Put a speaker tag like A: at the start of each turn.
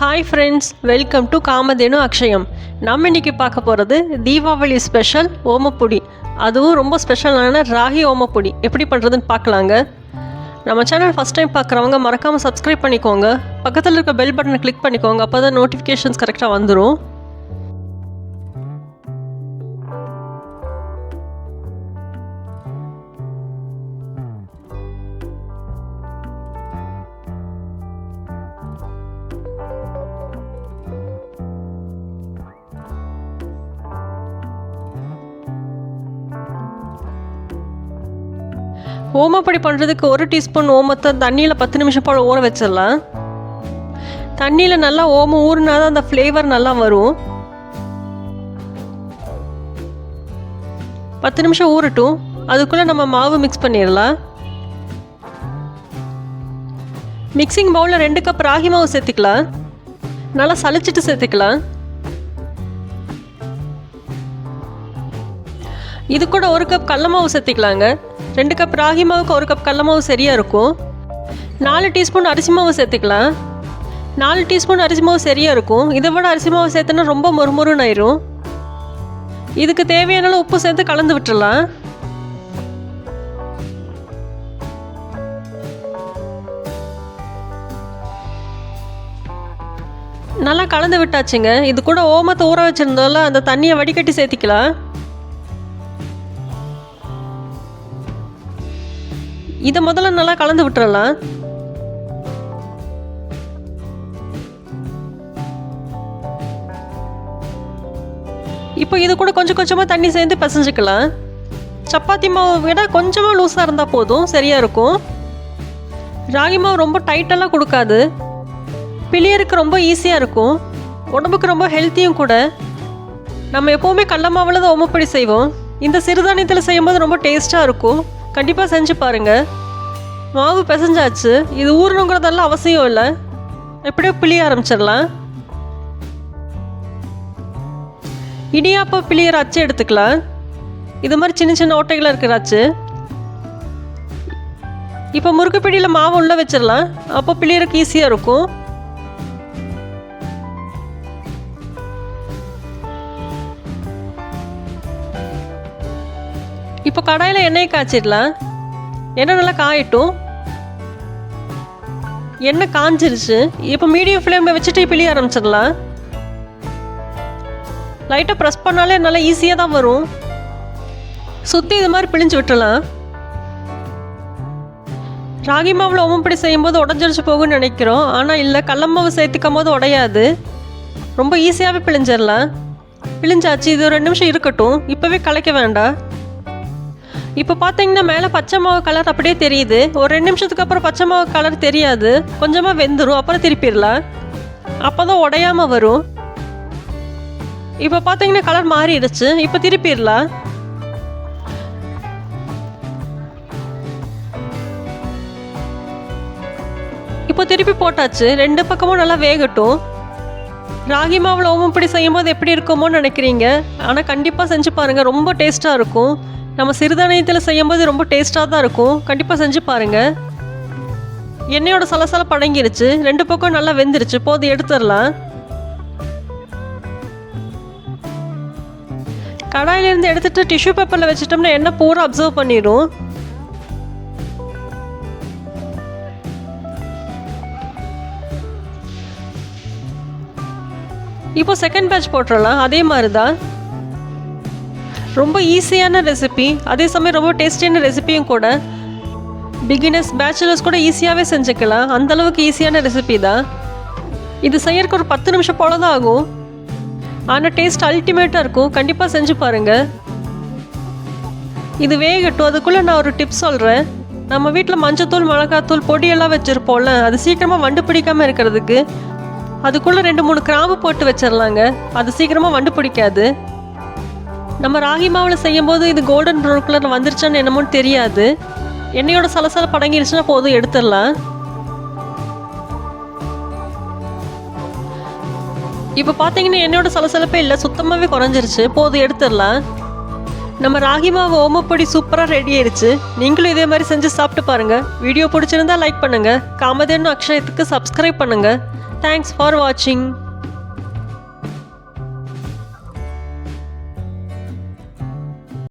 A: Hi friends welcome to Kamadhenu Akshayam நம்ம இன்னைக்கு பார்க்க போகிறது தீபாவளி ஸ்பெஷல் ஓமப்பொடி. அதுவும் ரொம்ப ஸ்பெஷலான ராகி ஓமப்பொடி. எப்படி பண்ணுறதுன்னு பார்க்கலாங்க. நம்ம சேனல் ஃபஸ்ட் டைம் பார்க்குறவங்க மறக்காமல் சப்ஸ்கிரைப் பண்ணிக்கோங்க. பக்கத்தில் இருக்க பெல் பட்டனை கிளிக் பண்ணிக்கோங்க அப்போ தான் நோட்டிஃபிகேஷன்ஸ் கரெக்டாக வந்துடும் ஓமப்படி பண்ணுறதுக்கு ஒரு டீஸ்பூன் ஓமத்தை தண்ணியில் பத்து நிமிஷம் போல் ஊற வச்சிடலாம். தண்ணியில் நல்லா ஓமம் ஊறினா தான் அந்த ஃப்ளேவர் நல்லா வரும். பத்து நிமிஷம் ஊறட்டும். அதுக்குள்ளே நம்ம மாவு மிக்ஸ் பண்ணிடலாம். மிக்சிங் பவுலில் ரெண்டு கப் ராகி மாவு சேர்த்துக்கலாம். நல்லா சளிச்சிட்டு சேர்த்துக்கலாம். இது கூட ஒரு கப் கடல மாவு சேர்த்திக்கலாங்க. ரெண்டு கப் ராகி மாவுக்கு ஒரு கப் கடல மாவு சரியாக இருக்கும். நாலு டீஸ்பூன் அரிசி மாவு சேர்த்துக்கலாம். நாலு டீஸ்பூன் அரிசி மாவு சரியாக இருக்கும். இதை விட அரிசி மாவு சேர்த்துனா ரொம்ப மொறுமொறுன்னு ஆயிரும் இதுக்கு தேவையான உப்பு சேர்த்து கலந்து விட்டுடலாம் நல்லா கலந்து விட்டாச்சுங்க. இது கூட ஓமத்தை ஊற வச்சுருந்தோம்ல அந்த தண்ணியை வடிகட்டி சேர்த்திக்கலாம். இதை முதல்ல நல்லா கலந்து விட்டுறலாம். இப்போ இது கூட கொஞ்சம் கொஞ்சமாக தண்ணி சேர்ந்து பிசைஞ்சுக்கலாம். சப்பாத்தி மாவை விட கொஞ்சமாக லூஸாக இருந்தால் போதும் சரியாக இருக்கும். ராகி மாவு ரொம்ப டைட்டெல்லாம் கொடுக்காது. பிள்ளையருக்கு ரொம்ப ஈஸியாக இருக்கும். உடம்புக்கு ரொம்ப ஹெல்த்தியும் கூட. நம்ம எப்போவுமே கடல மாவில் தான் ஓமப்படி செய்வோம். இந்த சிறுதானியத்தில் செய்யும்போது ரொம்ப டேஸ்ட்டாக இருக்கும். கண்டிப்பாக செஞ்சு பாருங்கள் மாவு பிசைஞ்சாச்சு. இது ஊறணுங்கிறதெல்லாம் அவசியம் இல்லை. எப்படியோ பிழிய ஆரம்பிச்சிடலாம். இடியாப்ப பிழியற அச்சு எடுத்துக்கலாம். இது மாதிரி சின்ன சின்ன ஓட்டைகள் இருக்கிற அச்சு. இப்போ முறுக்கு பிடியில் மாவு உள்ளே வச்சிடலாம். அப்போ பிழியறக்கு ஈஸியாக இருக்கும். இப்போ கடாயில் எண்ணெயை காய்ச்சிடலாம். எண்ணெய் நல்லா காயட்டும். எண்ணெய் காஞ்சிருச்சு. இப்போ மீடியம் ஃப்ளேமில் வச்சுட்டு பிழிய ஆரம்பிச்சிடலாம். லைட்டாக ப்ரெஸ் பண்ணாலே நல்லா ஈஸியாக தான் வரும். சுற்றி இது மாதிரி பிழிஞ்சு விட்டுலாம் ராகி மாவில் ஓமப்படி செய்யும்போது உடஞ்சிருச்சு போகும்னு நினைக்கிறோம். ஆனால் இல்லை கடல மாவு சேர்த்துக்கும் போது உடையாது. ரொம்ப ஈஸியாகவே பிழிஞ்சிடலாம். பிழிஞ்சாச்சு இது ஒரு ரெண்டு நிமிஷம் இருக்கட்டும். இப்போவே கலைக்க வேண்டாம். இப்போ பார்த்தீங்கன்னா மேலே பச்சை மாவு கலர் அப்படியே தெரியுது. ஒரு ரெண்டு நிமிஷத்துக்கு அப்புறம் பச்சை மாவு கலர் தெரியாது. கொஞ்சமாக வெந்துடும் அப்புறம் திருப்பிடலாம். அப்போ தான் உடையாமல் வரும். இப்போ பார்த்தீங்கன்னா கலர் மாறிடுச்சு. இப்போ திருப்பிடலாம். இப்போ திருப்பி போட்டாச்சு. ரெண்டு பக்கமும் நல்லா வேகட்டும். ராகி மாவில் ஓமப்படி செய்யும்போது எப்படி இருக்குமோன்னு நினைக்கிறீங்க? ஆனால் கண்டிப்பாக செஞ்சு பாருங்கள் ரொம்ப டேஸ்ட்டாக இருக்கும். நம்ம சிறுதானியத்தில் செய்யும்போது ரொம்ப டேஸ்ட்டாக தான் இருக்கும். கண்டிப்பாக செஞ்சு பாருங்கள் எண்ணெயோட சலசல படங்கிருச்சு ரெண்டு பக்கம் நல்லா வெந்துருச்சு. போது எடுத்துடலாம். கடாயிலேருந்து எடுத்துட்டு டிஷ்யூ பேப்பரில் வச்சுட்டோம்னா எண்ணெய் பூரா அப்சர்வ் பண்ணிடும் இப்போ செகண்ட் பேட்ச் போட்டுடலாம். அதே மாதிரி தான் ரொம்ப ஈஸியான ரெசிபி அதே சமயம் ரொம்ப டேஸ்டியான ரெசிபியும் கூட. பிகினர்ஸ் பேச்சுலர்ஸ் கூட ஈஸியாகவே செஞ்சுக்கலாம். அந்தளவுக்கு ஈஸியான ரெசிபி தான். இது செய்யறதுக்கு ஒரு பத்து நிமிஷம் போல தான் ஆகும். ஆனால் டேஸ்ட் அல்டிமேட்டாக இருக்கும். கண்டிப்பாக செஞ்சு பாருங்கள் இது வேகட்டும். அதுக்குள்ளே நான் ஒரு டிப்ஸ் சொல்கிறேன் நம்ம வீட்டில் மஞ்சத்தூள் மிளகாத்தூள் பொடியெல்லாம் வச்சுருப்போம்ல அது சீக்கிரமாக வண்டு பிடிக்காமல் இருக்கிறதுக்கு அதுக்குள்ளே ரெண்டு மூணு கிராம்பு போட்டு வச்சிடலாங்க அது சீக்கிரமாக வண்டு பிடிக்காது. நம்ம ராகி மாவில் செய்யும்போது இது கோல்டன் ப்ரௌன் கலர் வந்துருச்சான்னு என்னமோன்னு தெரியாது. எண்ணெயோட சலசல படங்கிருச்சுன்னா போதும் எடுத்துடலாம். இப்போ பார்த்தீங்கன்னா என்னோட சலசலப்பே இல்லை சுத்தமாகவே குறைஞ்சிருச்சு. போதும் எடுத்துடலாம். நம்ம ராகி மாவு ஓமப்பொடி சூப்பராக ரெடி ஆயிடுச்சு நீங்களும் இதே மாதிரி செஞ்சு சாப்பிட்டு பாருங்கள் வீடியோ பிடிச்சிருந்தா லைக் பண்ணுங்கள் காமதேனு அக்ஷயத்துக்கு சப்ஸ்கிரைப் பண்ணுங்கள் தேங்க்ஸ் ஃபார் வாட்சிங்